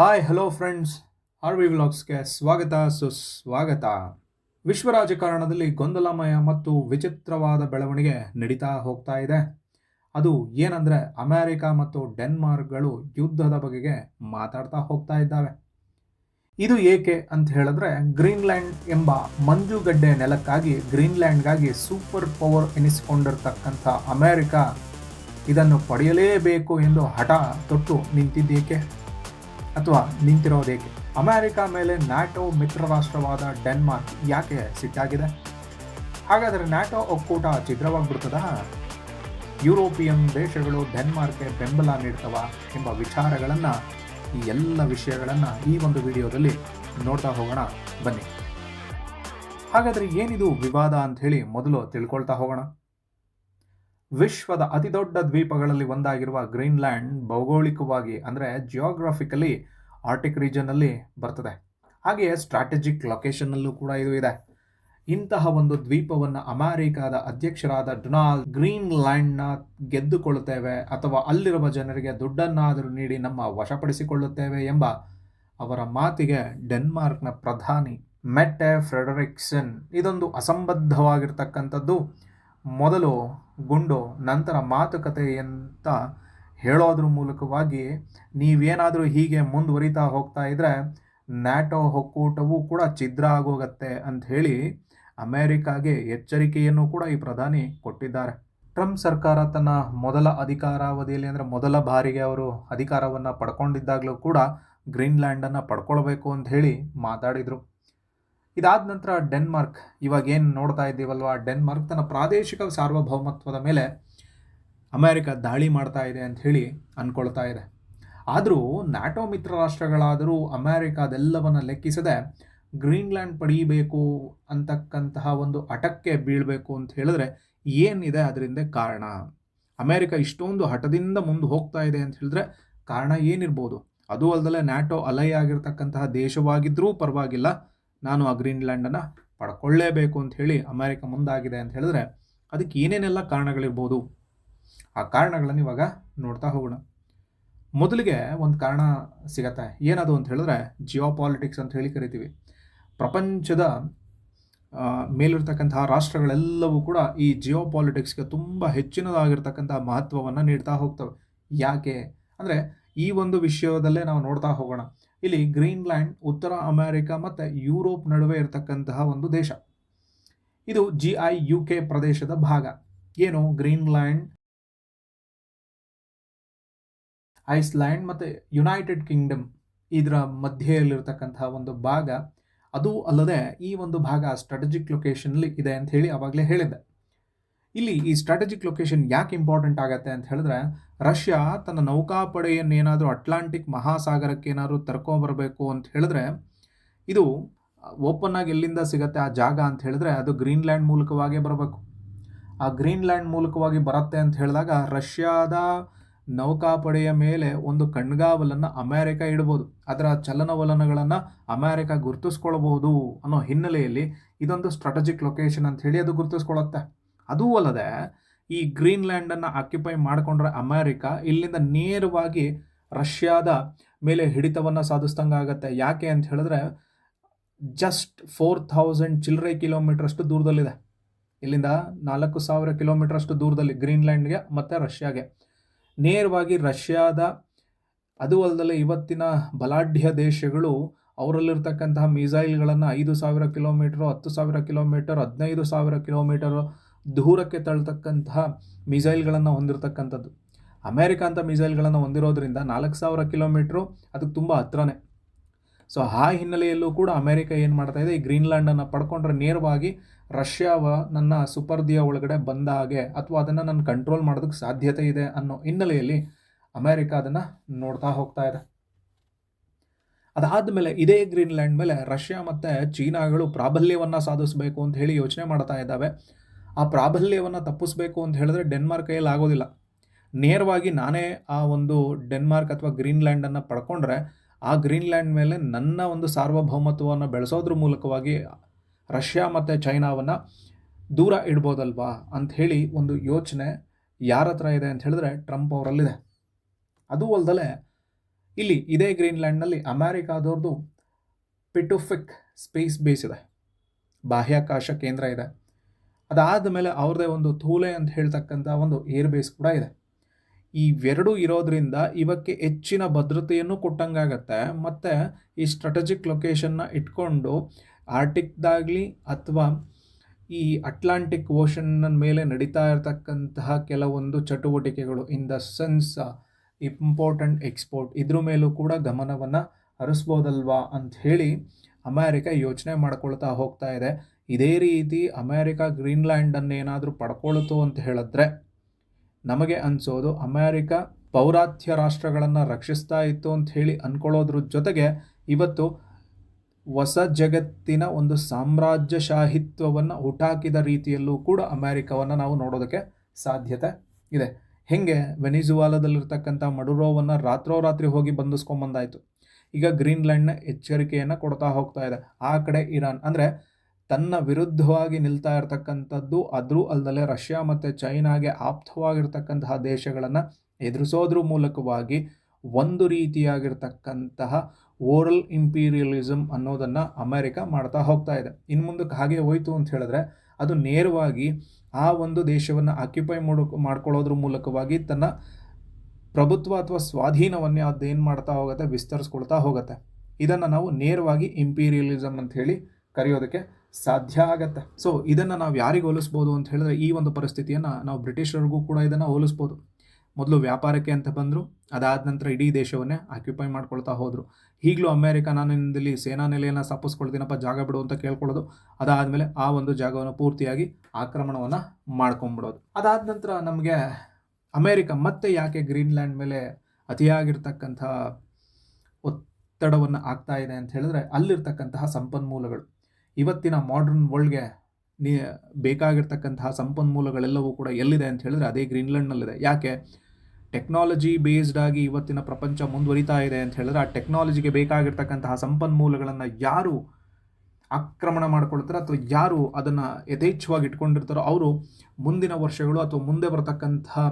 Hi hello friends R V ವ್ಲಾಗ್ಸ್ಗೆ ಸ್ವಾಗತ, ಸುಸ್ವಾಗತ. ವಿಶ್ವ ರಾಜಕಾರಣದಲ್ಲಿ ಗೊಂದಲಮಯ ಮತ್ತು ವಿಚಿತ್ರವಾದ ಬೆಳವಣಿಗೆ ನಡೀತಾ ಹೋಗ್ತಾ ಇದೆ. ಅದು ಏನಂದರೆ ಅಮೆರಿಕ ಮತ್ತು ಡೆನ್ಮಾರ್ಕ್ಗಳು ಯುದ್ಧದ ಬಗೆಗೆ ಮಾತಾಡ್ತಾ ಹೋಗ್ತಾ ಇದ್ದಾವೆ. ಇದು ಏಕೆ ಅಂತ ಹೇಳಿದ್ರೆ ಗ್ರೀನ್ಲ್ಯಾಂಡ್ ಎಂಬ ಮಂಜುಗಡ್ಡೆ ನೆಲಕ್ಕಾಗಿ, ಗ್ರೀನ್ಲ್ಯಾಂಡ್ಗಾಗಿ ಸೂಪರ್ ಪವರ್ ಎನಿಸಿಕೊಂಡಿರ್ತಕ್ಕಂಥ ಅಮೆರಿಕ ಇದನ್ನು ಪಡೆಯಲೇಬೇಕು ಎಂದು ಹಠ ತೊಟ್ಟು ನಿಂತಿದ್ದೇಕೆ? ಅಥವಾ ನಿಂತಿರೋದೇಕೆ? ಅಮೆರಿಕ ಮೇಲೆ ನ್ಯಾಟೋ ಮಿತ್ರ ರಾಷ್ಟ್ರವಾದ ಡೆನ್ಮಾರ್ಕ್ ಯಾಕೆ ಸಿಟ್ಟಾಗಿದೆ? ಹಾಗಾದರೆ ನ್ಯಾಟೋ ಒಕ್ಕೂಟ ಛಿದ್ರವಾಗ್ಬಿಡ್ತದ? ಯುರೋಪಿಯನ್ ದೇಶಗಳು ಡೆನ್ಮಾರ್ಕ್ಗೆ ಬೆಂಬಲ ನೀಡ್ತವ ಎಂಬ ವಿಚಾರಗಳನ್ನು, ಈ ಎಲ್ಲ ವಿಷಯಗಳನ್ನು ಈ ಒಂದು ವಿಡಿಯೋದಲ್ಲಿ ನೋಡ್ತಾ ಹೋಗೋಣ, ಬನ್ನಿ. ಹಾಗಾದರೆ ಏನಿದು ವಿವಾದ ಅಂತ ಹೇಳಿ ಮೊದಲು ತಿಳ್ಕೊಳ್ತಾ ಹೋಗೋಣ. ವಿಶ್ವದ ಅತಿದೊಡ್ಡ ದ್ವೀಪಗಳಲ್ಲಿ ಒಂದಾಗಿರುವ ಗ್ರೀನ್ಲ್ಯಾಂಡ್ ಭೌಗೋಳಿಕವಾಗಿ ಅಂದರೆ ಜಿಯೋಗ್ರಫಿಕಲಿ ಆರ್ಟಿಕ್ ರೀಜನಲ್ಲಿ ಬರ್ತದೆ. ಹಾಗೆಯೇ ಸ್ಟ್ರಾಟಜಿಕ್ ಲೊಕೇಶನ್ನಲ್ಲೂ ಕೂಡ ಇದು ಇದೆ. ಇಂತಹ ಒಂದು ದ್ವೀಪವನ್ನು ಅಮೆರಿಕಾದ ಅಧ್ಯಕ್ಷರಾದ ಡೊನಾಲ್ಡ್ ಗ್ರೀನ್ಲ್ಯಾಂಡ್ನ ಗೆದ್ದುಕೊಳ್ಳುತ್ತೇವೆ ಅಥವಾ ಅಲ್ಲಿರುವ ಜನರಿಗೆ ದುಡ್ಡನ್ನಾದರೂ ನೀಡಿ ನಮ್ಮ ವಶಪಡಿಸಿಕೊಳ್ಳುತ್ತೇವೆ ಎಂಬ ಅವರ ಮಾತಿಗೆ ಡೆನ್ಮಾರ್ಕ್ನ ಪ್ರಧಾನಿ ಮೆಟ್ಟೆ ಫ್ರೆಡರಿಕ್ಸನ್ ಇದೊಂದು ಅಸಂಬದ್ಧವಾಗಿರ್ತಕ್ಕಂಥದ್ದು. ಮೊದಲು ಗುಂಡು, ನಂತರ ಮಾತುಕತೆ ಅಂತ ಹೇಳೋದ್ರ ಮೂಲಕವಾಗಿ ನೀವೇನಾದರೂ ಹೀಗೆ ಮುಂದುವರಿತಾ ಹೋಗ್ತಾ ಇದ್ರೆ ನ್ಯಾಟೋ ಒಕ್ಕೂಟವೂ ಕೂಡ ಛಿದ್ರ ಆಗೋಗತ್ತೆ ಅಂತ ಹೇಳಿ ಅಮೆರಿಕಾಗೆ ಎಚ್ಚರಿಕೆಯನ್ನು ಕೂಡ ಈ ಪ್ರಧಾನಿ ಕೊಟ್ಟಿದ್ದಾರೆ. ಟ್ರಂಪ್ ಸರ್ಕಾರ ತನ್ನ ಮೊದಲ ಅಧಿಕಾರಾವಧಿಯಲ್ಲಿ ಅಂದರೆ ಮೊದಲ ಬಾರಿಗೆ ಅವರು ಅಧಿಕಾರವನ್ನು ಪಡ್ಕೊಂಡಿದ್ದಾಗಲೂ ಕೂಡ ಗ್ರೀನ್ಲ್ಯಾಂಡನ್ನು ಪಡ್ಕೊಳ್ಬೇಕು ಅಂತ ಹೇಳಿ ಮಾತಾಡಿದರು. ಇದಾದ ನಂತರ ಡೆನ್ಮಾರ್ಕ್, ಇವಾಗ ಏನು ನೋಡ್ತಾ ಇದ್ದೀವಲ್ವಾ? ಡೆನ್ಮಾರ್ಕ್ ತನ್ನ ಪ್ರಾದೇಶಿಕ ಸಾರ್ವಭೌಮತ್ವದ ಮೇಲೆ ಅಮೇರಿಕ ದಾಳಿ ಮಾಡ್ತಾ ಇದೆ ಅಂತ ಹೇಳಿ ಅಂದ್ಕೊಳ್ತಾ ಇದೆ. ಆದರೂ ನ್ಯಾಟೋ ಮಿತ್ರ ರಾಷ್ಟ್ರಗಳಾದರೂ ಅಮೇರಿಕಾದೆಲ್ಲವನ್ನು ಲೆಕ್ಕಿಸದೆ ಗ್ರೀನ್ಲ್ಯಾಂಡ್ ಪಡೀಬೇಕು ಅಂತಕ್ಕಂತಹ ಒಂದು ಹಠಕ್ಕೆ ಬೀಳಬೇಕು ಅಂತ ಹೇಳಿದ್ರೆ ಏನಿದೆ ಅದರಿಂದ ಕಾರಣ? ಅಮೇರಿಕ ಇಷ್ಟೊಂದು ಹಠದಿಂದ ಮುಂದೆ ಹೋಗ್ತಾ ಇದೆ ಅಂತ ಹೇಳಿದ್ರೆ ಕಾರಣ ಏನಿರ್ಬೋದು? ಅದು ಅಲ್ಲದೆ ನ್ಯಾಟೋ ಅಲೈ ಆಗಿರ್ತಕ್ಕಂತಹ ದೇಶವಾಗಿದ್ದರೂ ಪರವಾಗಿಲ್ಲ. ನಾನು ಆ ಗ್ರೀನ್ಲ್ಯಾಂಡನ್ನು ಪಡ್ಕೊಳ್ಳೇಬೇಕು ಅಂತ ಹೇಳಿ ಅಮೆರಿಕ ಮುಂದಾಗಿದೆ ಅಂತ ಹೇಳಿದ್ರೆ ಅದಕ್ಕೆ ಏನೇನೆಲ್ಲ ಕಾರಣಗಳಿರ್ಬೋದು? ಆ ಕಾರಣಗಳನ್ನು ಇವಾಗ ನೋಡ್ತಾ ಹೋಗೋಣ. ಮೊದಲಿಗೆ ಒಂದು ಕಾರಣ ಸಿಗತ್ತೆ. ಏನದು ಅಂತ ಹೇಳಿದ್ರೆ ಜಿಯೋ ಪಾಲಿಟಿಕ್ಸ್ ಅಂತ ಹೇಳಿ ಕರಿತೀವಿ. ಪ್ರಪಂಚದ ಮೇಲಿರ್ತಕ್ಕಂತಹ ರಾಷ್ಟ್ರಗಳೆಲ್ಲವೂ ಕೂಡ ಈ ಜಿಯೋ ಪಾಲಿಟಿಕ್ಸ್ಗೆ ತುಂಬ ಹೆಚ್ಚಿನದಾಗಿರ್ತಕ್ಕಂಥ ಮಹತ್ವವನ್ನು ನೀಡ್ತಾ ಹೋಗ್ತವೆ. ಯಾಕೆ? ಅಂದರೆ ಈ ಒಂದು ವಿಷಯದಲ್ಲೇ ನಾವು ನೋಡ್ತಾ ಹೋಗೋಣ. ಇಲ್ಲಿ ಗ್ರೀನ್ಲ್ಯಾಂಡ್, ಉತ್ತರ ಅಮೆರಿಕ ಮತ್ತು ಯುರೋಪ್ ನಡುವೆ ಇರತಕ್ಕಂತಹ ಒಂದು ದೇಶ. ಇದು ಜಿ ಐ ಯು ಕೆ ಪ್ರದೇಶದ ಭಾಗ. ಏನು? ಗ್ರೀನ್ಲ್ಯಾಂಡ್, ಐಸ್ಲ್ಯಾಂಡ್ ಮತ್ತು ಯುನೈಟೆಡ್ ಕಿಂಗ್ಡಮ್ ಇದರ ಮಧ್ಯೆಯಲ್ಲಿರ್ತಕ್ಕಂತಹ ಒಂದು ಭಾಗ. ಅದು ಅಲ್ಲದೆ ಈ ಒಂದು ಭಾಗ ಸ್ಟ್ರಾಟಜಿಕ್ ಲೊಕೇಶನ್ಲಿ ಇದೆ ಅಂತ ಹೇಳಿ ಆವಾಗಲೇ ಹೇಳಿದ್ದೆ. ಇಲ್ಲಿ ಈ ಸ್ಟ್ರಾಟಜಿಕ್ ಲೊಕೇಶನ್ ಯಾಕೆ ಇಂಪಾರ್ಟೆಂಟ್ ಆಗುತ್ತೆ ಅಂತ ಹೇಳಿದ್ರೆ, ರಷ್ಯಾ ತನ್ನ ನೌಕಾಪಡೆಯನ್ನು ಏನಾದರೂ ಅಟ್ಲಾಂಟಿಕ್ ಮಹಾಸಾಗರಕ್ಕೆ ಏನಾದರೂ ತರ್ಕೊಬರಬೇಕು ಅಂತ ಹೇಳಿದ್ರೆ, ಇದು ಓಪನ್ ಆಗಿ ಎಲ್ಲಿಂದ ಸಿಗುತ್ತೆ ಆ ಜಾಗ ಅಂತ ಹೇಳಿದ್ರೆ, ಅದು ಗ್ರೀನ್ಲ್ಯಾಂಡ್ ಮೂಲಕವಾಗೇ ಬರಬೇಕು. ಆ ಗ್ರೀನ್ಲ್ಯಾಂಡ್ ಮೂಲಕವಾಗಿ ಬರುತ್ತೆ ಅಂತ ಹೇಳಿದಾಗ ರಷ್ಯಾದ ನೌಕಾಪಡೆಯ ಮೇಲೆ ಒಂದು ಕಣ್ಗಾವಲನ್ನು ಅಮೆರಿಕ ಇಡ್ಬೋದು. ಅದರ ಚಲನವಲನಗಳನ್ನು ಅಮೆರಿಕ ಗುರುತಿಸ್ಕೊಳ್ಬೋದು ಅನ್ನೋ ಹಿನ್ನೆಲೆಯಲ್ಲಿ ಇದೊಂದು ಸ್ಟ್ರಾಟಜಿಕ್ ಲೊಕೇಶನ್ ಅಂತ ಹೇಳಿ ಅದು ಗುರುತಿಸ್ಕೊಳ್ಳುತ್ತೆ ಅದೂ ಅಲ್ಲದೆ ಈ ಗ್ರೀನ್ಲ್ಯಾಂಡನ್ನು ಆಕ್ಯುಪೈ ಮಾಡಿಕೊಂಡ್ರೆ ಅಮೆರಿಕ ಇಲ್ಲಿಂದ ನೇರವಾಗಿ ರಷ್ಯಾದ ಮೇಲೆ ಹಿಡಿತವನ್ನು ಸಾಧಿಸ್ದಂಗೆ ಆಗುತ್ತೆ ಯಾಕೆ ಅಂತ ಹೇಳಿದ್ರೆ ಜಸ್ಟ್ ಫೋರ್ ಥೌಸಂಡ್ ಚಿಲ್ಲರೆ ಕಿಲೋಮೀಟ್ರಷ್ಟು ದೂರದಲ್ಲಿದೆ. ಇಲ್ಲಿಂದ ನಾಲ್ಕು ಸಾವಿರ ಕಿಲೋಮೀಟ್ರಷ್ಟು ದೂರದಲ್ಲಿ ಗ್ರೀನ್ಲ್ಯಾಂಡ್ಗೆ ಮತ್ತು ರಷ್ಯಾಗೆ. ನೇರವಾಗಿ ರಷ್ಯಾದ ಅದು ಅಲ್ಲದೆ ಇವತ್ತಿನ ಬಲಾಢ್ಯ ದೇಶಗಳು ಅವರಲ್ಲಿರ್ತಕ್ಕಂತಹ ಮಿಸೈಲ್ಗಳನ್ನು ಐದು ಸಾವಿರ ಕಿಲೋಮೀಟ್ರು, ಹತ್ತು ಸಾವಿರ ಕಿಲೋಮೀಟರ್, ಹದಿನೈದು ಸಾವಿರ ಕಿಲೋಮೀಟರ್ ದೂರಕ್ಕೆ ತಳ್ಳತಕ್ಕಂತಹ ಮಿಸೈಲ್ಗಳನ್ನು ಹೊಂದಿರತಕ್ಕಂಥದ್ದು. ಅಮೇರಿಕ ಅಂತ ಮಿಸೈಲ್ಗಳನ್ನು ಹೊಂದಿರೋದ್ರಿಂದ ನಾಲ್ಕು ಸಾವಿರ ಕಿಲೋಮೀಟ್ರು ಅದಕ್ಕೆ ತುಂಬ ಹತ್ರನೇ. ಸೊ, ಆ ಹಿನ್ನೆಲೆಯಲ್ಲೂ ಕೂಡ ಅಮೇರಿಕ ಏನು ಮಾಡ್ತಾ ಇದೆ, ಈ ಗ್ರೀನ್ಲ್ಯಾಂಡನ್ನು ಪಡ್ಕೊಂಡ್ರೆ ನೇರವಾಗಿ ರಷ್ಯಾವ ನನ್ನ ಸುಪರ್ದಿಯ ಒಳಗಡೆ ಬಂದ ಹಾಗೆ ಅಥವಾ ಅದನ್ನು ನಾನು ಕಂಟ್ರೋಲ್ ಮಾಡೋದಕ್ಕೆ ಸಾಧ್ಯತೆ ಇದೆ ಅನ್ನೋ ಹಿನ್ನೆಲೆಯಲ್ಲಿ ಅಮೇರಿಕ ಅದನ್ನು ನೋಡ್ತಾ ಹೋಗ್ತಾ ಇದೆ. ಅದಾದ ಮೇಲೆ ಇದೇ ಗ್ರೀನ್ಲ್ಯಾಂಡ್ ಮೇಲೆ ರಷ್ಯಾ ಮತ್ತು ಚೀನಾಗಳು ಪ್ರಾಬಲ್ಯವನ್ನು ಸಾಧಿಸಬೇಕು ಅಂತ ಹೇಳಿ ಯೋಚನೆ ಮಾಡ್ತಾ ಇದ್ದಾವೆ. ಆ ಪ್ರಾಬಲ್ಯವನ್ನು ತಪ್ಪಿಸ್ಬೇಕು ಅಂತ ಹೇಳಿದ್ರೆ ಡೆನ್ಮಾರ್ಕ್ ಕೈಯಲ್ಲಿ ಆಗೋದಿಲ್ಲ. ನೇರವಾಗಿ ನಾನೇ ಆ ಒಂದು ಡೆನ್ಮಾರ್ಕ್ ಅಥವಾ ಗ್ರೀನ್ಲ್ಯಾಂಡನ್ನು ಪಡ್ಕೊಂಡ್ರೆ ಆ ಗ್ರೀನ್ಲ್ಯಾಂಡ್ ಮೇಲೆ ನನ್ನ ಒಂದು ಸಾರ್ವಭೌಮತ್ವವನ್ನು ಬೆಳೆಸೋದ್ರ ಮೂಲಕವಾಗಿ ರಷ್ಯಾ ಮತ್ತು ಚೈನಾವನ್ನು ದೂರ ಇಡ್ಬೋದಲ್ವಾ ಅಂಥೇಳಿ ಒಂದು ಯೋಚನೆ ಯಾರ ಹತ್ರ ಇದೆ ಅಂತ ಹೇಳಿದ್ರೆ ಟ್ರಂಪ್ ಅವರಲ್ಲಿದೆ. ಅದು ಅಲ್ಲದೆ ಇಲ್ಲಿ ಇದೇ ಗ್ರೀನ್ಲ್ಯಾಂಡ್ನಲ್ಲಿ ಅಮೇರಿಕಾದವ್ರದ್ದು ಪಿಟುಫಿಕ್ ಸ್ಪೇಸ್ ಬೇಸ್ ಇದೆ. ಬಾಹ್ಯಾಕಾಶ ಕೇಂದ್ರ ಇದೆ. ಅದಾದ ಮೇಲೆ ಅವ್ರದೇ ಒಂದು ಥೂಲೆ ಅಂತ ಹೇಳ್ತಕ್ಕಂಥ ಒಂದು ಏರ್ ಬೇಸ್ ಕೂಡ ಇದೆ. ಇವೆರಡೂ ಇರೋದ್ರಿಂದ ಇವಕ್ಕೆ ಹೆಚ್ಚಿನ ಭದ್ರತೆಯನ್ನು ಕೊಟ್ಟಂಗಾಗತ್ತೆ. ಮತ್ತು ಈ ಸ್ಟ್ರಾಟಜಿಕ್ ಲೊಕೇಶನ್ನ ಇಟ್ಕೊಂಡು ಆರ್ಟಿಕ್ದಾಗಲಿ ಅಥವಾ ಈ ಅಟ್ಲಾಂಟಿಕ್ ಓಷನ್ನ ಮೇಲೆ ನಡೀತಾ ಇರತಕ್ಕಂತಹ ಕೆಲವೊಂದು ಚಟುವಟಿಕೆಗಳು in the sense important export ಇದ್ರ ಮೇಲೂ ಕೂಡ ಗಮನವನ್ನು ಹರಿಸ್ಬೋದಲ್ವಾ ಅಂತ ಹೇಳಿ ಅಮೇರಿಕ ಯೋಚನೆ ಮಾಡ್ಕೊಳ್ತಾ ಹೋಗ್ತಾ ಇದೆ. ಇದೇ ರೀತಿ ಅಮೇರಿಕ ಗ್ರೀನ್ಲ್ಯಾಂಡನ್ನು ಏನಾದರೂ ಪಡ್ಕೊಳ್ತು ಅಂತ ಹೇಳಿದ್ರೆ ನಮಗೆ ಅನಿಸೋದು ಅಮೇರಿಕ ಪೌರಾತ್ಯ ರಾಷ್ಟ್ರಗಳನ್ನು ರಕ್ಷಿಸ್ತಾ ಇತ್ತು ಅಂತ ಹೇಳಿ ಅಂದ್ಕೊಳ್ಳೋದ್ರ ಜೊತೆಗೆ ಇವತ್ತು ಹೊಸ ಜಗತ್ತಿನ ಒಂದು ಸಾಮ್ರಾಜ್ಯಶಾಹಿತ್ವವನ್ನು ಹುಟಾಕಿದ ರೀತಿಯಲ್ಲೂ ಕೂಡ ಅಮೇರಿಕವನ್ನು ನಾವು ನೋಡೋದಕ್ಕೆ ಸಾಧ್ಯತೆ ಇದೆ. ಹೆಂಗೆ? ವೆನಿಜುವಾಲದಲ್ಲಿರ್ತಕ್ಕಂಥ ಮಡುರೋವನ್ನು ರಾತ್ರೋರಾತ್ರಿ ಹೋಗಿ ಬಂಧಿಸ್ಕೊಂಬಂದಾಯಿತು ಈಗ ಗ್ರೀನ್ಲ್ಯಾಂಡ್ನ ಎಚ್ಚರಿಕೆಯನ್ನು ಕೊಡ್ತಾ ಹೋಗ್ತಾ ಇದೆ. ಆ ಕಡೆ ಇರಾನ್. ಅಂದರೆ ತನ್ನ ವಿರುದ್ಧವಾಗಿ ನಿಲ್ತಾ ಇರತಕ್ಕಂಥದ್ದು ಅದರೂ ಅಲ್ಲದೆ ರಷ್ಯಾ ಮತ್ತು ಚೈನಾಗೆ ಆಪ್ತವಾಗಿರ್ತಕ್ಕಂತಹ ದೇಶಗಳನ್ನು ಎದುರಿಸೋದ್ರ ಮೂಲಕವಾಗಿ ಒಂದು ರೀತಿಯಾಗಿರ್ತಕ್ಕಂತಹ ಓರಲ್ ಇಂಪೀರಿಯಲಿಸಮ್ ಅನ್ನೋದನ್ನು ಅಮೆರಿಕ ಮಾಡ್ತಾ ಹೋಗ್ತಾ ಇದೆ. ಇನ್ನು ಮುಂದಕ್ಕೆ ಹಾಗೆ ಹೋಯಿತು ಅಂತ ಹೇಳಿದ್ರೆ ಅದು ನೇರವಾಗಿ ಆ ಒಂದು ದೇಶವನ್ನು ಆಕ್ಯುಪೈ ಮಾಡು ಮಾಡ್ಕೊಳ್ಳೋದ್ರ ಮೂಲಕವಾಗಿ ತನ್ನ ಪ್ರಭುತ್ವ ಅಥವಾ ಸ್ವಾಧೀನವನ್ನೇ ಅದೇನು ಮಾಡ್ತಾ ಹೋಗುತ್ತೆ, ವಿಸ್ತರಿಸ್ಕೊಳ್ತಾ ಹೋಗುತ್ತೆ. ಇದನ್ನು ನಾವು ನೇರವಾಗಿ ಇಂಪೀರಿಯಲಿಸಮ್ ಅಂತ ಹೇಳಿ ಕರೆಯೋದಕ್ಕೆ ಸಾಧ್ಯ ಆಗತ್ತೆ. ಸೊ ಇದನ್ನು ನಾವು ಯಾರಿಗೆ ಹೋಲಿಸ್ಬೋದು ಅಂತ ಹೇಳಿದ್ರೆ, ಈ ಒಂದು ಪರಿಸ್ಥಿತಿಯನ್ನು ನಾವು ಬ್ರಿಟಿಷರಿಗೂ ಕೂಡ ಇದನ್ನು ಹೋಲಿಸ್ಬೋದು. ಮೊದಲು ವ್ಯಾಪಾರಕ್ಕೆ ಅಂತ ಬಂದರು, ಅದಾದ ನಂತರ ಇಡೀ ದೇಶವನ್ನೇ ಆಕ್ಯುಪೈ ಮಾಡ್ಕೊಳ್ತಾ ಹೋದರು. ಈಗಲೂ ಅಮೇರಿಕ, ನಾನು ಇಲ್ಲಿ ಸೇನಾ ನೆಲೆಯನ್ನು ಸ್ಥಾಪಿಸ್ಕೊಳ್ತೀನಪ್ಪ, ಜಾಗ ಬಿಡು ಅಂತ ಕೇಳ್ಕೊಳ್ಳೋದು. ಅದಾದಮೇಲೆ ಆ ಒಂದು ಜಾಗವನ್ನು ಪೂರ್ತಿಯಾಗಿ ಆಕ್ರಮಣವನ್ನು ಮಾಡ್ಕೊಂಬಿಡೋದು. ಅದಾದ ನಂತರ ನಮಗೆ ಅಮೇರಿಕ ಮತ್ತೆ ಯಾಕೆ ಗ್ರೀನ್ಲ್ಯಾಂಡ್ ಮೇಲೆ ಅತಿಯಾಗಿರ್ತಕ್ಕಂಥ ಒತ್ತಡವನ್ನು ಆಗ್ತಾ ಇದೆ ಅಂತ ಹೇಳಿದ್ರೆ, ಅಲ್ಲಿರ್ತಕ್ಕಂತಹ ಸಂಪನ್ಮೂಲಗಳು. ಇವತ್ತಿನ ಮಾಡ್ರನ್ ವರ್ಲ್ಡ್ಗೆ ನೀ ಬೇಕಾಗಿರ್ತಕ್ಕಂತಹ ಸಂಪನ್ಮೂಲಗಳೆಲ್ಲವೂ ಕೂಡ ಎಲ್ಲಿದೆ ಅಂತ ಹೇಳಿದ್ರೆ ಅದೇ ಗ್ರೀನ್ಲ್ಯಾಂಡ್ನಲ್ಲಿದೆ ಯಾಕೆ? ಟೆಕ್ನಾಲಜಿ ಬೇಸ್ಡ್ ಆಗಿ ಇವತ್ತಿನ ಪ್ರಪಂಚ ಮುಂದುವರಿತಾ ಇದೆ ಅಂತ ಹೇಳಿದ್ರೆ ಆ ಟೆಕ್ನಾಲಜಿಗೆ ಬೇಕಾಗಿರ್ತಕ್ಕಂತಹ ಸಂಪನ್ಮೂಲಗಳನ್ನು ಯಾರು ಆಕ್ರಮಣ ಮಾಡ್ಕೊಳ್ತಾರೆ ಅಥವಾ ಯಾರು ಅದನ್ನು ಯಥೇಚ್ಛವಾಗಿ ಇಟ್ಕೊಂಡಿರ್ತಾರೋ ಅವರು ಮುಂದಿನ ವರ್ಷಗಳು ಅಥವಾ ಮುಂದೆ ಬರತಕ್ಕಂತಹ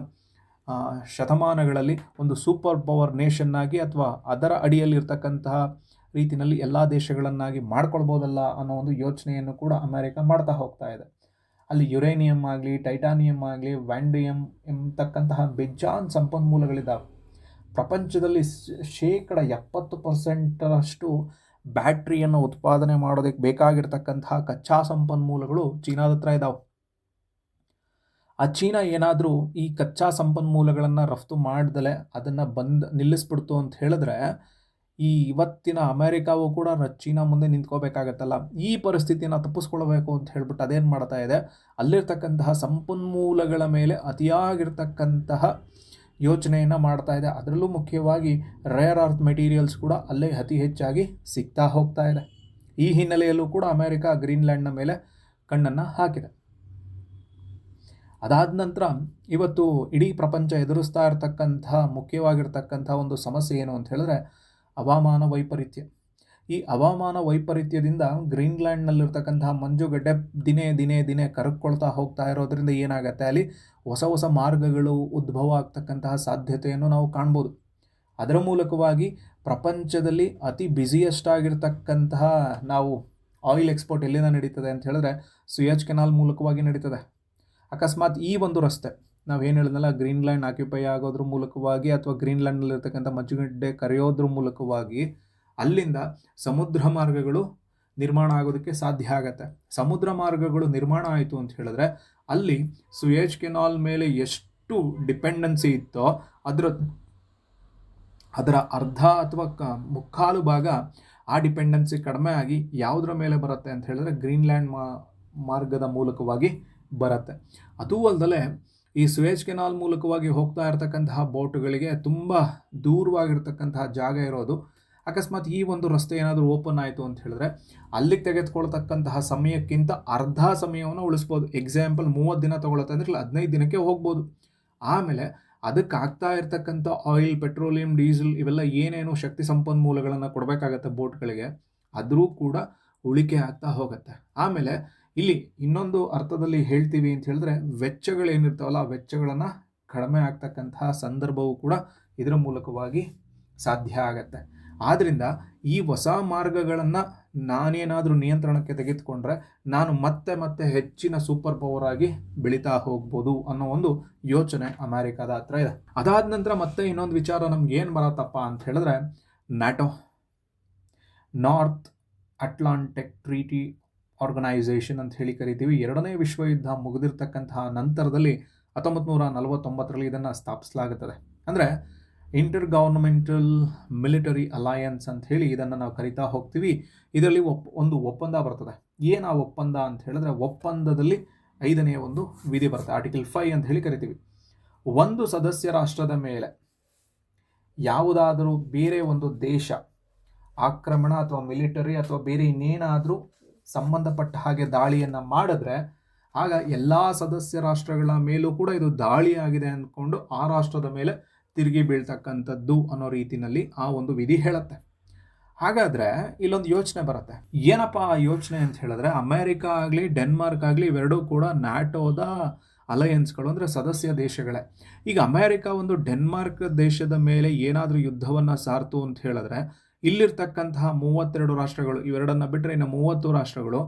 ಶತಮಾನಗಳಲ್ಲಿ ಒಂದು ಸೂಪರ್ ಪವರ್ ನೇಷನ್ನಾಗಿ ಅಥವಾ ಅದರ ಅಡಿಯಲ್ಲಿರ್ತಕ್ಕಂತಹ ರೀತಿಯಲ್ಲಿ ಎಲ್ಲ ದೇಶಗಳನ್ನಾಗಿ ಮಾಡ್ಕೊಳ್ಬೋದಲ್ಲ ಅನ್ನೋ ಒಂದು ಯೋಚನೆಯನ್ನು ಕೂಡ ಅಮೆರಿಕ ಮಾಡ್ತಾ ಹೋಗ್ತಾ ಇದೆ. ಅಲ್ಲಿ ಯುರೇನಿಯಂ ಆಗಲಿ, ಟೈಟಾನಿಯಂ ಆಗಲಿ, ವ್ಯಾಂಡಿಯಂ ಎಂಬತಕ್ಕಂತಹ ಬೆಜ್ಜಾನ್ ಸಂಪನ್ಮೂಲಗಳಿದ್ದಾವೆ ಪ್ರಪಂಚದಲ್ಲಿ ಶೇಕಡ ಎಪ್ಪತ್ತು ಪರ್ಸೆಂಟರಷ್ಟು ಬ್ಯಾಟ್ರಿಯನ್ನು ಉತ್ಪಾದನೆ ಮಾಡೋದಕ್ಕೆ ಬೇಕಾಗಿರ್ತಕ್ಕಂತಹ ಕಚ್ಚಾ ಸಂಪನ್ಮೂಲಗಳು ಚೀನಾದ ಹತ್ರ ಇದ್ದಾವೆ ಆ ಚೀನಾ ಏನಾದರೂ ಈ ಕಚ್ಚಾ ಸಂಪನ್ಮೂಲಗಳನ್ನು ರಫ್ತು ಮಾಡ್ದಲೆ ಅದನ್ನು ಬಂದ್ ನಿಲ್ಲಿಸ್ಬಿಡ್ತು ಅಂತ ಹೇಳಿದ್ರೆ ಈ ಇವತ್ತಿನ ಅಮೇರಿಕಾವು ಕೂಡ ಚೀನಾ ಮುಂದೆ ನಿಂತ್ಕೋಬೇಕಾಗತ್ತಲ್ಲ. ಈ ಪರಿಸ್ಥಿತಿನ ತಪ್ಪಿಸ್ಕೊಳ್ಬೇಕು ಅಂತ ಹೇಳ್ಬಿಟ್ಟು ಅದೇನು ಮಾಡ್ತಾ ಇದೆ? ಅಲ್ಲಿರ್ತಕ್ಕಂತಹ ಸಂಪನ್ಮೂಲಗಳ ಮೇಲೆ ಅತಿಯಾಗಿರ್ತಕ್ಕಂತಹ ಯೋಚನೆಯನ್ನು ಮಾಡ್ತಾ ಇದೆ. ಅದರಲ್ಲೂ ಮುಖ್ಯವಾಗಿ ರೇರ್ ಅರ್ತ್ ಮೆಟೀರಿಯಲ್ಸ್ ಕೂಡ ಅಲ್ಲೇ ಅತಿ ಹೆಚ್ಚಾಗಿ ಸಿಗ್ತಾ ಹೋಗ್ತಾ ಇದೆ. ಈ ಹಿನ್ನೆಲೆಯಲ್ಲೂ ಕೂಡ ಅಮೇರಿಕಾ ಗ್ರೀನ್ಲ್ಯಾಂಡ್ನ ಮೇಲೆ ಕಣ್ಣನ್ನು ಹಾಕಿದೆ. ಅದಾದ ನಂತರ ಇವತ್ತು ಇಡೀ ಪ್ರಪಂಚ ಎದುರಿಸ್ತಾ ಇರತಕ್ಕಂತಹ ಮುಖ್ಯವಾಗಿರ್ತಕ್ಕಂಥ ಒಂದು ಸಮಸ್ಯೆ ಏನು ಅಂತ ಹೇಳಿದ್ರೆ ಹವಾಮಾನ ವೈಪರೀತ್ಯ. ಈ ಹವಾಮಾನ ವೈಪರೀತ್ಯದಿಂದ ಗ್ರೀನ್ಲ್ಯಾಂಡ್ನಲ್ಲಿರ್ತಕ್ಕಂತಹ ಮಂಜುಗಡ್ಡೆ ದಿನೇ ದಿನೇ ದಿನೇ ಕರಗ್ಕೊಳ್ತಾ ಹೋಗ್ತಾ ಇರೋದ್ರಿಂದ ಏನಾಗುತ್ತೆ ಅಲ್ಲಿ ಹೊಸ ಹೊಸ ಮಾರ್ಗಗಳು ಉದ್ಭವ ಆಗ್ತಕ್ಕಂತಹ ಸಾಧ್ಯತೆಯನ್ನು ನಾವು ಕಾಣ್ಬೋದು. ಅದರ ಮೂಲಕವಾಗಿ ಪ್ರಪಂಚದಲ್ಲಿ ಅತಿ ಬ್ಯುಸಿಯೆಸ್ಟ್ ಆಗಿರ್ತಕ್ಕಂತಹ ನಾವು ಆಯಿಲ್ ಎಕ್ಸ್ಪೋರ್ಟ್ ಎಲ್ಲಿಂದ ನಡೀತದೆ ಅಂತ ಹೇಳಿದ್ರೆ ಸುಯಜ್ ಕೆನಾಲ್ ಮೂಲಕವಾಗಿ ನಡೀತದೆ. ಅಕಸ್ಮಾತ್ ಈ ಒಂದು ರಸ್ತೆ ನಾವು ಏನು ಹೇಳಿದ್ನಲ್ಲ ಗ್ರೀನ್ಲ್ಯಾಂಡ್ ಆಕ್ಯುಪೈ ಆಗೋದ್ರ ಮೂಲಕವಾಗಿ ಅಥವಾ ಗ್ರೀನ್ಲ್ಯಾಂಡಲ್ಲಿರ್ತಕ್ಕಂಥ ಮಂಜುಗಡ್ಡೆ ಕರೆಯೋದ್ರ ಮೂಲಕವಾಗಿ ಅಲ್ಲಿಂದ ಸಮುದ್ರ ಮಾರ್ಗಗಳು ನಿರ್ಮಾಣ ಆಗೋದಕ್ಕೆ ಸಾಧ್ಯ ಆಗತ್ತೆ. ಸಮುದ್ರ ಮಾರ್ಗಗಳು ನಿರ್ಮಾಣ ಆಯಿತು ಅಂತ ಹೇಳಿದ್ರೆ ಅಲ್ಲಿ ಸುಯೇಜ್ ಕೆನಾಲ್ ಮೇಲೆ ಎಷ್ಟು ಡಿಪೆಂಡೆನ್ಸಿ ಇತ್ತೋ ಅದರ ಅದರ ಅರ್ಧ ಅಥವಾ ಕ, ಮುಕ್ಕಾಲು ಭಾಗ ಆ ಡಿಪೆಂಡೆನ್ಸಿ ಕಡಿಮೆ ಆಗಿ ಯಾವುದರ ಮೇಲೆ ಬರುತ್ತೆ ಅಂತ ಹೇಳಿದ್ರೆ ಗ್ರೀನ್ಲ್ಯಾಂಡ್ ಮಾರ್ಗದ ಮೂಲಕವಾಗಿ ಬರುತ್ತೆ. ಅದೂ ಅಲ್ಲದೆ ಈ ಸುವೇಜ್ ಕೆನಾಲ್ ಮೂಲಕವಾಗಿ ಹೋಗ್ತಾ ಇರತಕ್ಕಂತಹ ಬೋಟುಗಳಿಗೆ ತುಂಬ ದೂರವಾಗಿರ್ತಕ್ಕಂತಹ ಜಾಗ ಇರೋದು. ಅಕಸ್ಮಾತ್ ಈ ಒಂದು ರಸ್ತೆ ಏನಾದರೂ ಓಪನ್ ಆಯಿತು ಅಂತ ಹೇಳಿದ್ರೆ ಅಲ್ಲಿಗೆ ತೆಗೆದುಕೊಳ್ತಕ್ಕಂತಹ ಸಮಯಕ್ಕಿಂತ ಅರ್ಧ ಸಮಯವನ್ನು ಉಳಿಸ್ಬೋದು. ಎಕ್ಸಾಂಪಲ್ ಮೂವತ್ತು ದಿನ ತೊಗೊಳತ್ತೆ ಅಂದ್ರೆ ಹದಿನೈದು ದಿನಕ್ಕೆ ಹೋಗ್ಬೋದು. ಆಮೇಲೆ ಅದಕ್ಕೆ ಆಗ್ತಾ ಇರ್ತಕ್ಕಂಥ ಆಯಿಲ್ ಪೆಟ್ರೋಲಿಯಂ ಡೀಸೆಲ್ ಇವೆಲ್ಲ ಏನೇನು ಶಕ್ತಿ ಸಂಪನ್ಮೂಲಗಳನ್ನು ಕೊಡಬೇಕಾಗತ್ತೆ ಬೋಟ್ಗಳಿಗೆ. ಅದರೂ ಕೂಡ ಉಳಿಕೆ ಆಗ್ತಾ ಹೋಗುತ್ತೆ. ಆಮೇಲೆ ಇಲ್ಲಿ ಇನ್ನೊಂದು ಅರ್ಥದಲ್ಲಿ ಹೇಳ್ತೀವಿ ಅಂತ ಹೇಳಿದ್ರೆ ವೆಚ್ಚಗಳೇನಿರ್ತಾವಲ್ಲ, ಆ ವೆಚ್ಚಗಳನ್ನು ಕಡಿಮೆ ಆಗ್ತಕ್ಕಂತಹ ಸಂದರ್ಭವೂ ಕೂಡ ಇದರ ಮೂಲಕವಾಗಿ ಸಾಧ್ಯ ಆಗತ್ತೆ. ಆದ್ದರಿಂದ ಈ ಹೊಸ ಮಾರ್ಗಗಳನ್ನು ನಾನೇನಾದರೂ ನಿಯಂತ್ರಣಕ್ಕೆ ತೆಗೆದುಕೊಂಡ್ರೆ ನಾನು ಮತ್ತೆ ಮತ್ತೆ ಹೆಚ್ಚಿನ ಸೂಪರ್ ಪವರ್ ಆಗಿ ಬೆಳೀತಾ ಹೋಗ್ಬೋದು ಅನ್ನೋ ಒಂದು ಯೋಚನೆ ಅಮೆರಿಕದ ಹತ್ರ ಇದೆ. ಅದಾದ ನಂತರ ಮತ್ತೆ ಇನ್ನೊಂದು ವಿಚಾರ ನಮ್ಗೆ ಏನು ಬರತ್ತಪ್ಪ ಅಂತ ಹೇಳಿದ್ರೆ NATO North Atlantic Treaty Organisation ಅಂತ ಹೇಳಿ ಕರಿತೀವಿ. ಎರಡನೇ ವಿಶ್ವಯುದ್ಧ ಮುಗಿದಿರ್ತಕ್ಕಂತಹ ನಂತರದಲ್ಲಿ ಹತ್ತೊಂಬತ್ತು ನೂರ ನಲವತ್ತೊಂಬತ್ತರಲ್ಲಿ ಇದನ್ನು ಸ್ಥಾಪಿಸಲಾಗುತ್ತದೆ. ಅಂದರೆ ಇಂಟರ್ ಗವರ್ನಮೆಂಟಲ್ ಮಿಲಿಟರಿ ಅಲಯನ್ಸ್ ಅಂತ ಹೇಳಿ ಇದನ್ನು ನಾವು ಕರಿತಾ ಹೋಗ್ತೀವಿ. ಇದರಲ್ಲಿ ಒಪ್, ಒಂದು ಒಪ್ಪಂದ ಬರ್ತದೆ. ಏನು ಆ ಒಪ್ಪಂದ ಅಂತ ಹೇಳಿದ್ರೆ ಒಪ್ಪಂದದಲ್ಲಿ ಐದನೇ ಒಂದು ವಿಧಿ ಬರುತ್ತೆ ಆರ್ಟಿಕಲ್ ಫೈವ್ ಅಂತ ಹೇಳಿ ಕರಿತೀವಿ. ಒಂದು ಸದಸ್ಯ ರಾಷ್ಟ್ರದ ಮೇಲೆ ಯಾವುದಾದರೂ ಬೇರೆ ಒಂದು ದೇಶ ಆಕ್ರಮಣ ಅಥವಾ ಮಿಲಿಟರಿ ಅಥವಾ ಬೇರೆ ಇನ್ನೇನಾದರೂ ಸಂಬಂಧಪಟ್ಟ ಹಾಗೆ ದಾಳಿಯನ್ನು ಮಾಡಿದ್ರೆ, ಆಗ ಎಲ್ಲ ಸದಸ್ಯ ರಾಷ್ಟ್ರಗಳ ಮೇಲೂ ಕೂಡ ಇದು ದಾಳಿಯಾಗಿದೆ ಅಂದ್ಕೊಂಡು ಆ ರಾಷ್ಟ್ರದ ಮೇಲೆ ತಿರುಗಿ ಬೀಳ್ತಕ್ಕಂಥದ್ದು ಅನ್ನೋ ರೀತಿಯಲ್ಲಿ ಆ ಒಂದು ವಿಧಿ ಹೇಳುತ್ತೆ. ಹಾಗಾದರೆ ಇಲ್ಲೊಂದು ಯೋಚನೆ ಬರುತ್ತೆ. ಏನಪ್ಪ ಆ ಯೋಚನೆ ಅಂತ ಹೇಳಿದ್ರೆ, ಅಮೇರಿಕ ಆಗಲಿ, ಡೆನ್ಮಾರ್ಕ್ ಆಗಲಿ ಇವೆರಡೂ ಕೂಡ ನ್ಯಾಟೋದ ಅಲಯನ್ಸ್ಗಳು ಅಂದರೆ ಸದಸ್ಯ ದೇಶಗಳೇ. ಈಗ ಅಮೇರಿಕ ಒಂದು ಡೆನ್ಮಾರ್ಕ್ ದೇಶದ ಮೇಲೆ ಏನಾದರೂ ಯುದ್ಧವನ್ನು ಸಾರ್ತು ಅಂತ ಹೇಳಿದ್ರೆ ಇಲ್ಲಿರ್ತಕ್ಕಂತಹ ಮೂವತ್ತೆರಡು ರಾಷ್ಟ್ರಗಳು, ಇವೆರಡನ್ನು ಬಿಟ್ಟರೆ ಇನ್ನು ಮೂವತ್ತು ರಾಷ್ಟ್ರಗಳು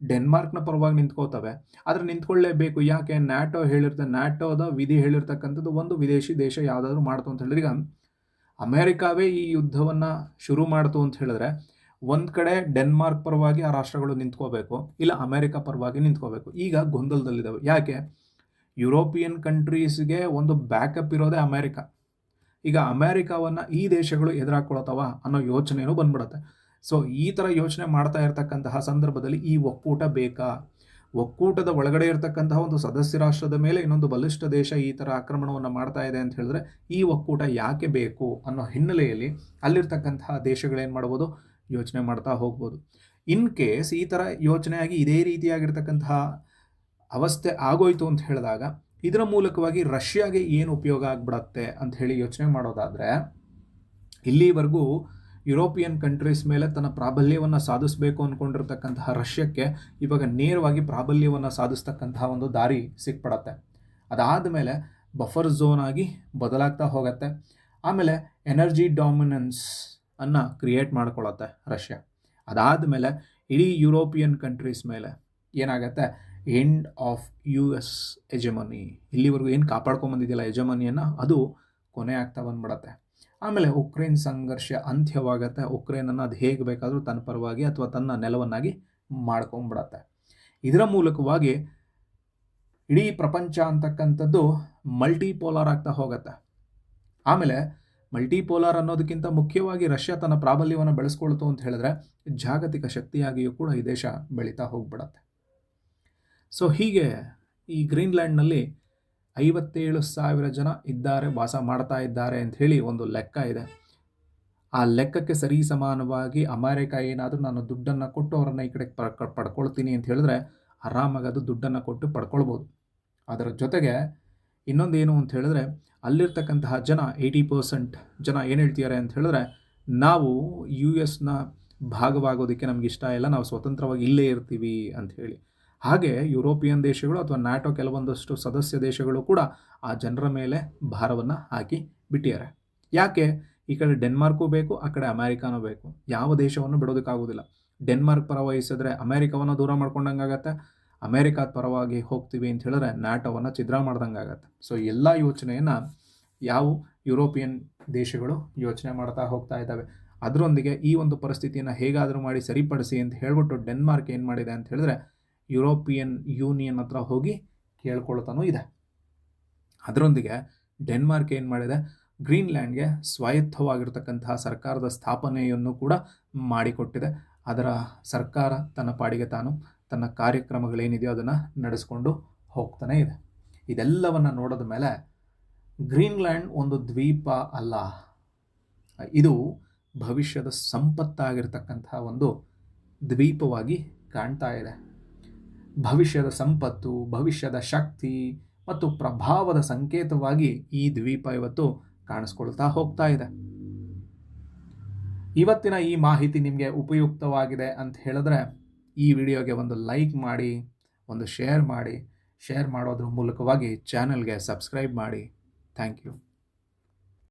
ಡೆನ್ಮಾರ್ಕ್ನ ಪರವಾಗಿ ನಿಂತ್ಕೋತವೆ. ಆದರೆ ನಿಂತ್ಕೊಳ್ಳೇಬೇಕು. ಯಾಕೆ? ನ್ಯಾಟೋ ಹೇಳಿರ್ತ ನ್ಯಾಟೋದ ವಿಧಿ ಹೇಳಿರ್ತಕ್ಕಂಥದ್ದು ಒಂದು ವಿದೇಶಿ ದೇಶ ಯಾವುದಾದ್ರೂ ಮಾಡ್ತು ಅಂತ ಹೇಳಿದ್ರೆ ಈಗ ಅಮೇರಿಕಾವೇ ಈ ಯುದ್ಧವನ್ನು ಶುರು ಮಾಡ್ತು ಅಂತ ಹೇಳಿದ್ರೆ ಒಂದು ಕಡೆ ಡೆನ್ಮಾರ್ಕ್ ಪರವಾಗಿ ಆ ರಾಷ್ಟ್ರಗಳು ನಿಂತ್ಕೋಬೇಕು, ಇಲ್ಲ ಅಮೇರಿಕಾ ಪರವಾಗಿ ನಿಂತ್ಕೋಬೇಕು. ಈಗ ಗೊಂದಲದಲ್ಲಿದ್ದಾವೆ ಯಾಕೆ? ಯುರೋಪಿಯನ್ ಕಂಟ್ರೀಸ್ಗೆ ಒಂದು ಬ್ಯಾಕಪ್ ಇರೋದೇ ಅಮೇರಿಕಾ. ಈಗ ಅಮೇರಿಕಾವನ್ನು ಈ ದೇಶಗಳು ಎದುರಾಕೊಳ್ತಾವ ಅನ್ನೋ ಯೋಚನೆಯೂ ಬಂದ್ಬಿಡುತ್ತೆ. ಸೊ ಈ ಥರ ಯೋಚನೆ ಮಾಡ್ತಾ ಇರತಕ್ಕಂತಹ ಸಂದರ್ಭದಲ್ಲಿ ಈ ಒಕ್ಕೂಟ ಬೇಕಾ? ಒಕ್ಕೂಟದ ಒಳಗಡೆ ಇರತಕ್ಕಂತಹ ಒಂದು ಸದಸ್ಯ ರಾಷ್ಟ್ರದ ಮೇಲೆ ಇನ್ನೊಂದು ಬಲಿಷ್ಠ ದೇಶ ಈ ಥರ ಆಕ್ರಮಣವನ್ನು ಮಾಡ್ತಾ ಇದೆ ಅಂತ ಹೇಳಿದ್ರೆ ಈ ಒಕ್ಕೂಟ ಯಾಕೆ ಬೇಕು ಅನ್ನೋ ಹಿನ್ನೆಲೆಯಲ್ಲಿ ಅಲ್ಲಿರ್ತಕ್ಕಂತಹ ದೇಶಗಳೇನು ಮಾಡ್ಬೋದು? ಯೋಚನೆ ಮಾಡ್ತಾ ಹೋಗ್ಬೋದು. ಇನ್ ಕೇಸ್ ಈ ಥರ ಯೋಚನೆಯಾಗಿ ಇದೇ ರೀತಿಯಾಗಿರ್ತಕ್ಕಂತಹ ಅವಸ್ಥೆ ಆಗೋಯ್ತು ಅಂತ ಹೇಳಿದಾಗ ಇದರ ಮೂಲಕವಾಗಿ ರಷ್ಯಾಗೆ ಏನು ಉಪಯೋಗ ಆಗ್ಬಿಡತ್ತೆ ಅಂತ ಹೇಳಿ ಯೋಚನೆ ಮಾಡೋದಾದರೆ, ಇಲ್ಲಿವರೆಗೂ ಯುರೋಪಿಯನ್ ಕಂಟ್ರೀಸ್ ಮೇಲೆ ತನ್ನ ಪ್ರಾಬಲ್ಯವನ್ನು ಸಾಧಿಸಬೇಕು ಅಂದ್ಕೊಂಡಿರ್ತಕ್ಕಂತಹ ರಷ್ಯಕ್ಕೆ ಇವಾಗ ನೇರವಾಗಿ ಪ್ರಾಬಲ್ಯವನ್ನು ಸಾಧಿಸ್ತಕ್ಕಂತಹ ಒಂದು ದಾರಿ ಸಿಕ್ಬಿಡತ್ತೆ. ಅದಾದ ಮೇಲೆ ಬಫರ್ ಝೋನ್ ಆಗಿ ಬದಲಾಗ್ತಾ ಹೋಗುತ್ತೆ. ಆಮೇಲೆ ಎನರ್ಜಿ ಡಾಮಿನೆನ್ಸ್ ಅನ್ನು ಕ್ರಿಯೇಟ್ ಮಾಡ್ಕೊಳತ್ತೆ ರಷ್ಯಾ. ಅದಾದ ಮೇಲೆ ಇಡೀ ಯುರೋಪಿಯನ್ ಕಂಟ್ರೀಸ್ ಮೇಲೆ ಏನಾಗುತ್ತೆ? End of U S hegemony ಇಲ್ಲಿವರೆಗೂ ಏನು ಕಾಪಾಡ್ಕೊಂಬಂದಿದೆಯಲ್ಲ ಯಜಮನಿಯನ್ನು ಅದು ಕೊನೆ ಆಗ್ತಾ ಬಂದ್ಬಿಡತ್ತೆ. ಆಮೇಲೆ ಉಕ್ರೇನ್ ಸಂಘರ್ಷ ಅಂತ್ಯವಾಗತ್ತೆ. ಉಕ್ರೇನನ್ನು ಅದು ಹೇಗೆ ಬೇಕಾದರೂ ತನ್ನ ಪರವಾಗಿ ಅಥವಾ ತನ್ನ ನೆಲವನ್ನಾಗಿ ಮಾಡ್ಕೊಂಬಿಡತ್ತೆ. ಇದರ ಮೂಲಕವಾಗಿ ಇಡೀ ಪ್ರಪಂಚ ಅಂತಕ್ಕಂಥದ್ದು ಮಲ್ಟಿಪೋಲಾರ್ ಆಗ್ತಾ ಹೋಗತ್ತೆ. ಆಮೇಲೆ ಮಲ್ಟಿಪೋಲಾರ್ ಅನ್ನೋದಕ್ಕಿಂತ ಮುಖ್ಯವಾಗಿ ರಷ್ಯಾ ತನ್ನ ಪ್ರಾಬಲ್ಯವನ್ನು ಬೆಳೆಸ್ಕೊಳ್ತು ಅಂತ ಹೇಳಿದ್ರೆ ಜಾಗತಿಕ ಶಕ್ತಿಯಾಗಿಯೂ ಕೂಡ ಈ ದೇಶ ಬೆಳೀತಾ ಹೋಗ್ಬಿಡತ್ತೆ. ಸೊ ಹೀಗೆ ಈ ಗ್ರೀನ್ಲ್ಯಾಂಡ್ನಲ್ಲಿ ಐವತ್ತೇಳು ಸಾವಿರ ಜನ ಇದ್ದಾರೆ, ವಾಸ ಮಾಡ್ತಾ ಇದ್ದಾರೆ ಅಂತ ಹೇಳಿ ಒಂದು ಲೆಕ್ಕ ಇದೆ. ಆ ಲೆಕ್ಕಕ್ಕೆ ಸರಿ ಸಮಾನವಾಗಿ ಅಮೆರಿಕ ಏನಾದರೂ ನಾನು ದುಡ್ಡನ್ನು ಕೊಟ್ಟು ಅವರನ್ನು ಈ ಕಡೆ ಪಡ್ಕೊಳ್ತೀನಿ ಅಂತ ಹೇಳಿದ್ರೆ ಆರಾಮಾಗಿ ಅದು ದುಡ್ಡನ್ನು ಕೊಟ್ಟು ಪಡ್ಕೊಳ್ಬೋದು. ಅದರ ಜೊತೆಗೆ ಇನ್ನೊಂದು ಏನು ಅಂತ ಹೇಳಿದ್ರೆ ಅಲ್ಲಿರ್ತಕ್ಕಂತಹ ಜನ ಏಯ್ಟಿ ಪರ್ಸೆಂಟ್ ಜನ ಏನು ಹೇಳ್ತಿದ್ದಾರೆ ಅಂತ ಹೇಳಿದ್ರೆ ನಾವು ಯು ಎಸ್ನ ಭಾಗವಾಗೋದಕ್ಕೆ ನಮ್ಗೆ ಇಷ್ಟ ಇಲ್ಲ, ನಾವು ಸ್ವತಂತ್ರವಾಗಿ ಇಲ್ಲೇ ಇರ್ತೀವಿ ಅಂತ ಹೇಳಿ. ಹಾಗೆ ಯುರೋಪಿಯನ್ ದೇಶಗಳು ಅಥವಾ ನ್ಯಾಟೋ ಕೆಲವೊಂದಷ್ಟು ಸದಸ್ಯ ದೇಶಗಳು ಕೂಡ ಆ ಜನರ ಮೇಲೆ ಭಾರವನ್ನು ಹಾಕಿ ಬಿಟ್ಟಿದ್ದಾರೆ. ಯಾಕೆ? ಈ ಕಡೆ ಡೆನ್ಮಾರ್ಕು ಬೇಕು, ಆ ಕಡೆ ಅಮೇರಿಕಾನೂ ಬೇಕು. ಯಾವ ದೇಶವನ್ನು ಬಿಡೋದಕ್ಕಾಗೋದಿಲ್ಲ. ಡೆನ್ಮಾರ್ಕ್ ಪರ ವಹಿಸಿದ್ರೆ ಅಮೇರಿಕಾವನ್ನು ದೂರ ಮಾಡ್ಕೊಂಡಂಗಾಗತ್ತೆ. ಅಮೇರಿಕಾದ ಪರವಾಗಿ ಹೋಗ್ತೀವಿ ಅಂತ ಹೇಳಿದ್ರೆ ನ್ಯಾಟೋವನ್ನು ಛಿದ್ರ ಮಾಡ್ದಂಗಾಗತ್ತೆ. ಸೊ ಎಲ್ಲ ಯೋಚನೆಯನ್ನು ಯಾವ ಯುರೋಪಿಯನ್ ದೇಶಗಳು ಯೋಚನೆ ಮಾಡ್ತಾ ಹೋಗ್ತಾ ಇದ್ದಾವೆ, ಅದರೊಂದಿಗೆ ಈ ಒಂದು ಪರಿಸ್ಥಿತಿಯನ್ನು ಹೇಗಾದರೂ ಮಾಡಿ ಸರಿಪಡಿಸಿ ಅಂತ ಹೇಳ್ಬಿಟ್ಟು ಡೆನ್ಮಾರ್ಕ್ ಏನು ಮಾಡಿದೆ ಅಂತ ಹೇಳಿದ್ರೆ ಯುರೋಪಿಯನ್ ಯೂನಿಯನ್ ಹತ್ರ ಹೋಗಿ ಕೇಳ್ಕೊಳ್ತಾನೂ ಇದೆ. ಅದರೊಂದಿಗೆ ಡೆನ್ಮಾರ್ಕ್ ಏನು ಮಾಡಿದೆ? ಗ್ರೀನ್ಲ್ಯಾಂಡ್ಗೆ ಸ್ವಾಯತ್ತವಾಗಿರ್ತಕ್ಕಂತಹ ಸರ್ಕಾರದ ಸ್ಥಾಪನೆಯನ್ನು ಕೂಡ ಮಾಡಿಕೊಟ್ಟಿದೆ. ಅದರ ಸರ್ಕಾರ ತನ್ನ ಪಾಡಿಗೆ ತಾನು ತನ್ನ ಕಾರ್ಯಕ್ರಮಗಳೇನಿದೆಯೋ ಅದನ್ನು ನಡೆಸ್ಕೊಂಡು ಹೋಗ್ತಾನೆ ಇದೆ. ಇದೆಲ್ಲವನ್ನು ನೋಡಿದ ಮೇಲೆ ಗ್ರೀನ್ಲ್ಯಾಂಡ್ ಒಂದು ದ್ವೀಪ ಅಲ್ಲ, ಇದು ಭವಿಷ್ಯದ ಸಂಪತ್ತಾಗಿರ್ತಕ್ಕಂತಹ ಒಂದು ದ್ವೀಪವಾಗಿ ಕಾಣ್ತಾ ಇದೆ. ಭವಿಷ್ಯದ ಸಂಪತ್ತು, ಭವಿಷ್ಯದ ಶಕ್ತಿ ಮತ್ತು ಪ್ರಭಾವದ ಸಂಕೇತವಾಗಿ ಈ ದ್ವೀಪ ಇವತ್ತು ಕಾಣಿಸ್ಕೊಳ್ತಾ ಹೋಗ್ತಾ ಇದೆ. ಇವತ್ತಿನ ಈ ಮಾಹಿತಿ ನಿಮಗೆ ಉಪಯುಕ್ತವಾಗಿದೆ ಅಂತ ಹೇಳಿದ್ರೆ ಈ ವಿಡಿಯೋಗೆ ಒಂದು ಲೈಕ್ ಮಾಡಿ, ಒಂದು ಶೇರ್ ಮಾಡಿ, ಶೇರ್ ಮಾಡೋದ್ರ ಮೂಲಕವಾಗಿ ಚಾನಲ್ಗೆ ಸಬ್ಸ್ಕ್ರೈಬ್ ಮಾಡಿ. Thank you.